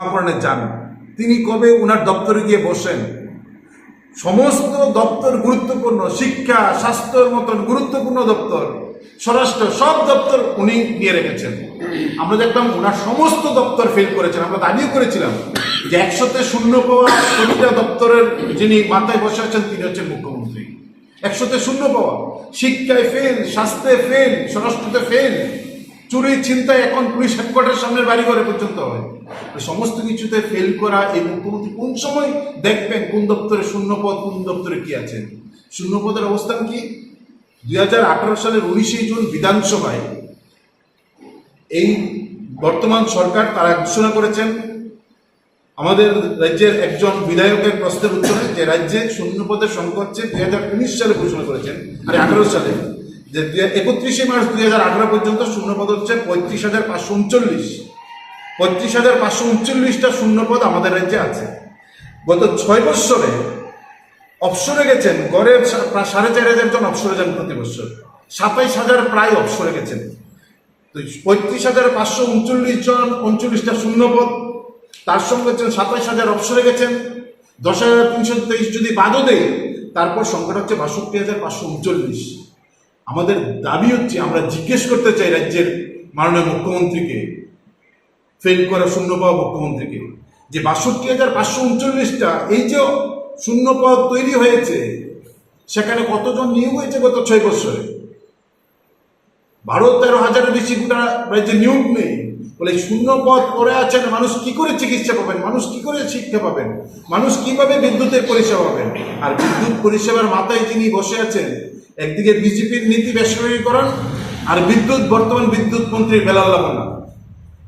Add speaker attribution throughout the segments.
Speaker 1: মহাকরণে যান। তিনি কবে উনার দপ্তরে গিয়ে বসেন? সমস্ত দপ্তর গুরুত্বপূর্ণ, শিক্ষা, স্বাস্থ্যের মতন গুরুত্বপূর্ণ দপ্তর, স্বরাষ্ট্র সব দপ্তর উনি নিয়ে রেখেছেন। আমরা দেখলাম ওনার সমস্ত দপ্তর ফেল করেছেন। আমরা দাবিও করেছিলাম যে একশোতে শূন্য পাওয়া প্রতিটা দপ্তরের যিনি মাথায় বসে আছেন, তিনি হচ্ছেন মুখ্যমন্ত্রী। একশোতে শূন্য পাওয়া। শিক্ষায় ফেল স্বাস্থ্যে ফেল স্বরাষ্ট্রতে ফেল চুরি চিন্তায় এখন পুলিশ হেডকোয়ার্টার সামনের বাড়ি ঘরে পর্যন্ত হয় সমস্ত কিছুতে ফেল করা এই মুখ্যমন্ত্রী কোন সময় দেখবেন কোন দপ্তরে শূন্য পদ কোন দপ্তরে কি আছে? শূন্য পদের অবস্থান কি? দুই হাজার আঠারো সালের উনিশে জুন বিধানসভায় এই বর্তমান সরকার তারা ঘোষণা করেছেন, আমাদের রাজ্যের একজন বিধায়কের প্রশ্নের উত্তরে যে রাজ্যে শূন্য পদের সংখ্যা হচ্ছে দুই হাজার উনিশ সালে ঘোষণা করেছেন আর আঠারো সালে। যে একত্রিশে মার্চ দুই হাজার আঠারো পর্যন্ত শূন্য পদ হচ্ছে পঁয়ত্রিশ হাজার পাঁচশো উনচল্লিশ। পঁয়ত্রিশ হাজার পাঁচশো উনচল্লিশটা শূন্য পদ আমাদের রাজ্যে আছে। গত ছয় বৎসরে অপসরে গেছেন, গড়ে প্রায় সাড়ে চার হাজার জন অপসরে যান প্রতি বছর সাতাইশ হাজার প্রায় অপসরে গেছেন। তো পঁয়ত্রিশ হাজার পাঁচশো উনচল্লিশ জন উনচল্লিশটা শূন্য পদ তার সঙ্গে হচ্ছেন সাতাইশ হাজার অপসরে গেছেন। দশ হাজার তিনশো তেইশ যদি বাদও দেয় তারপর সংখ্যাটা হচ্ছে বাষট্টি হাজার পাঁচশো উনচল্লিশ। আমাদের দাবি হচ্ছে, আমরা জিজ্ঞেস করতে চাই রাজ্যের মাননীয় মুখ্যমন্ত্রীকে, ফেল করা শূন্য পাওয়া মুখ্যমন্ত্রীকে, যে বাষট্টি হাজার পাঁচশো উনচল্লিশটা, এই যে শূন্য পদ তৈরি হয়েছে, সেখানে কতজন নিয়োগ হয়েছে গত ছয় বছরে? বারো তেরো হাজারের বেশি গোটা রাজ্যে নিয়োগ নেই। বলে শূন্য পথ পড়ে আছেন, মানুষ কি করে চিকিৎসা পাবেন? মানুষ কি করে শিক্ষা পাবেন? মানুষ কীভাবে বিদ্যুতের পরিষেবা পাবেন? আর বিদ্যুৎ পরিষেবার মাথায় যিনি বসে আছেন, একদিকে বিজেপির নীতি বেসরকারীকরণ আর বিদ্যুৎ, বর্তমান বিদ্যুৎ মন্ত্রী বেলাল্লাহনা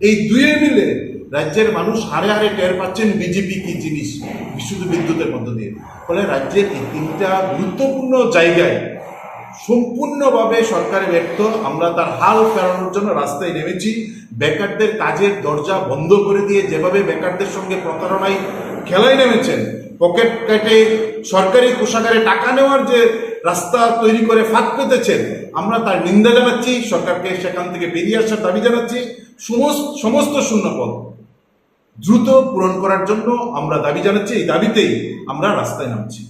Speaker 1: এই দুয়ে মিলে রাজ্যের মানুষ হারে হারে টের পাচ্ছেন বিজেপি কি জিনিস শুধু বিদ্যুতের মধ্য দিয়ে। ফলে রাজ্যের এই তিনটা গুরুত্বপূর্ণ জায়গায় সম্পূর্ণভাবে সরকারে ব্যর্থ। আমরা তার হাল ফেরানোর জন্য রাস্তায় নেমেছি। বেকারদের কাজের দরজা বন্ধ করে দিয়ে যেভাবে বেকারদের সঙ্গে প্রতারণায় খেলায় নেমেছেন, পকেট কেটে সরকারি কোষাগারে টাকা নেওয়ার যে রাস্তা তৈরি করে ফাঁক পেতেছেন, আমরা তার নিন্দা জানাচ্ছি। সরকারকে সেখান থেকে বেরিয়ে আসার দাবি জানাচ্ছি। সমস্ত সমস্ত শূন্যপদ দ্রুত পূরণ করার জন্য আমরা দাবি জানাচ্ছি। এই দাবিতেই আমরা রাস্তায় নামছি।